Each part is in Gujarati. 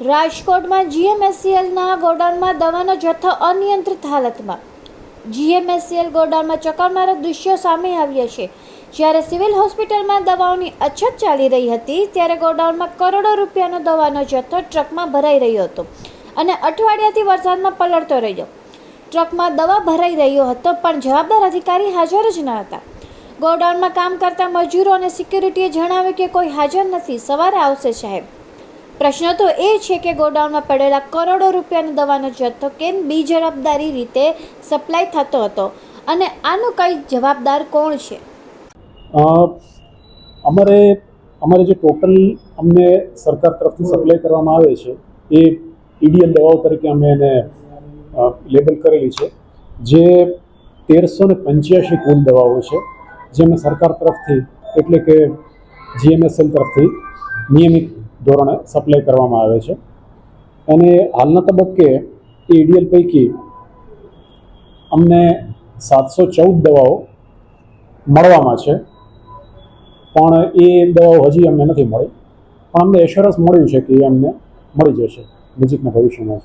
રાજકોટમાં જીએમએસસીએલના ગોડાઉનમાં દવાનો જથ્થો અનિયંત્રિત હાલતમાં. જીએમએસસીએલ ગોડાઉનમાં ચોંકાવનારા દૃશ્યો સામે આવ્યા છે. જ્યારે સિવિલ હોસ્પિટલમાં દવાઓની અછત ચાલી રહી હતી, ત્યારે ગોડાઉનમાં કરોડો રૂપિયાનો દવાનો જથ્થો ટ્રકમાં ભરાઈ રહ્યો હતો અને અઠવાડિયાથી વરસાદમાં પલળતો રહ્યો. ટ્રકમાં દવા ભરાઈ રહ્યો હતો, પણ જવાબદાર અધિકારી હાજર જ ન હતા. ગોડાઉનમાં કામ કરતા મજૂરો અને સિક્યુરિટીએ જણાવ્યું કે કોઈ હાજર નથી. સવારે આવશે સાહેબ. પ્રશ્ન તો એ છે કે ગોડાઉનમાં પડેલા કરોડો રૂપિયાનો દવાનો જથ્થો કેમ બિનજવાબદારી રીતે સપ્લાય થતો હતો? અને આનું કઈ જવાબદાર કોણ છે? અમારે અમારે જે ટોટલ અમને સરકાર તરફથી સપ્લાય કરવામાં આવે છે, એ ઈડીએલ દવાઓ તરીકે અમે એને લેબલ કરેલી છે. જે તેરસો ને પંચ્યાસી કુલ દવાઓ છે, જે અમે સરકાર તરફથી, એટલે કે જીએમએસએલ તરફથી નિયમિત ધોરણે સપ્લાય કરવામાં આવે છે. અને હાલના તબક્કે એ ઈડીએલ પૈકી અમને સાતસો ચૌદ દવાઓ મળવામાં છે. પણ એ દવાઓ હજી અમને નથી મળી. પણ અમને એશ્યોરન્સ મળ્યું છે કે એ અમને મળી જશે નજીકના ભવિષ્યમાં.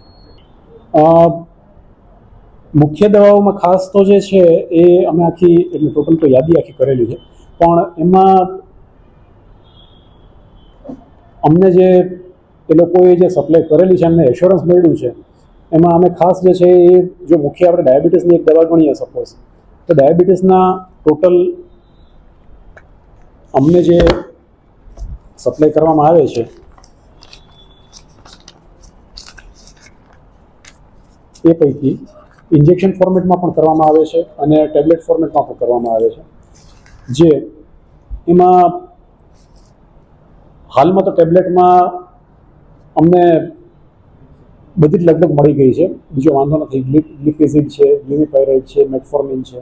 મુખ્ય દવાઓમાં ખાસ તો જે છે એ અમે આખી, એટલે ટોટલ તો યાદી આખી કરેલી છે. પણ એમાં અમને જે એ લોકોએ જે સપ્લાય કરેલી છે, અમને એશ્યોરન્સ મળ્યું છે, એમાં અમે ખાસ જે છે એ જો મુખ્ય આપણે ડાયાબિટીસની એક દવા ગણીએ સપોઝ તો ડાયાબિટીસના ટોટલ અમને જે સપ્લાય કરવામાં આવે છે, એ પૈકી ઇન્જેક્શન ફોર્મેટમાં પણ કરવામાં આવે છે અને ટેબ્લેટ ફોર્મેટમાં પણ કરવામાં આવે છે. જે એમાં હાલમાં તો ટેબ્લેટમાં અમને બધી જ લગભગ મળી ગઈ છે. બીજો વાંધો નથી. ગ્લિફેઝિડ છે ગ્લિમિપાયરાઇડ છે મેટફોર્મિન છે.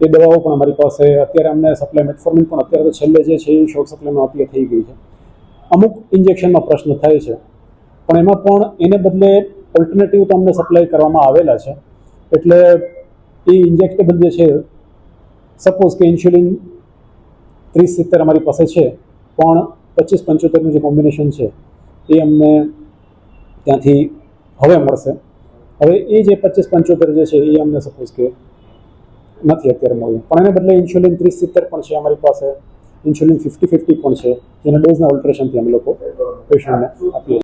એ દવાઓ પણ અમારી પાસે અત્યારે અમને સપ્લાય મેટફોર્મિન પણ અત્યારે તો છેલ્લે જે છે એ શોર્ટ સપ્લાયમાં અત્યારે થઈ ગઈ છે. અમુક ઇન્જેક્શનમાં પ્રશ્ન થાય છે. પણ એમાં પણ એને બદલે ઓલ્ટરનેટિવ તો અમને સપ્લાય કરવામાં આવેલા છે. એટલે એ ઇન્જેક્ટેબલ જે છે સપોઝ કે ઇન્સ્યુલિન ત્રીસ સિત્તેર અમારી પાસે છે, પણ પચીસ પંચોતેરનું જે કોમ્બિનેશન છે, એ અમને ત્યાંથી હવે મળશે. હવે એ જે પચીસ પંચોતેર જે છે, એ અમને સપોઝ કે નથી અત્યારે મળ્યું. પણ એને બદલે ઇન્સ્યુલિન ત્રીસ સિત્તેર પણ છે અમારી પાસે. ઇન્સ્યુલિન ફિફ્ટી ફિફ્ટી પણ છે. જેના ડોઝના ઓલ્ટરેશનથી અમે લોકો પેશન્ટને આપીએ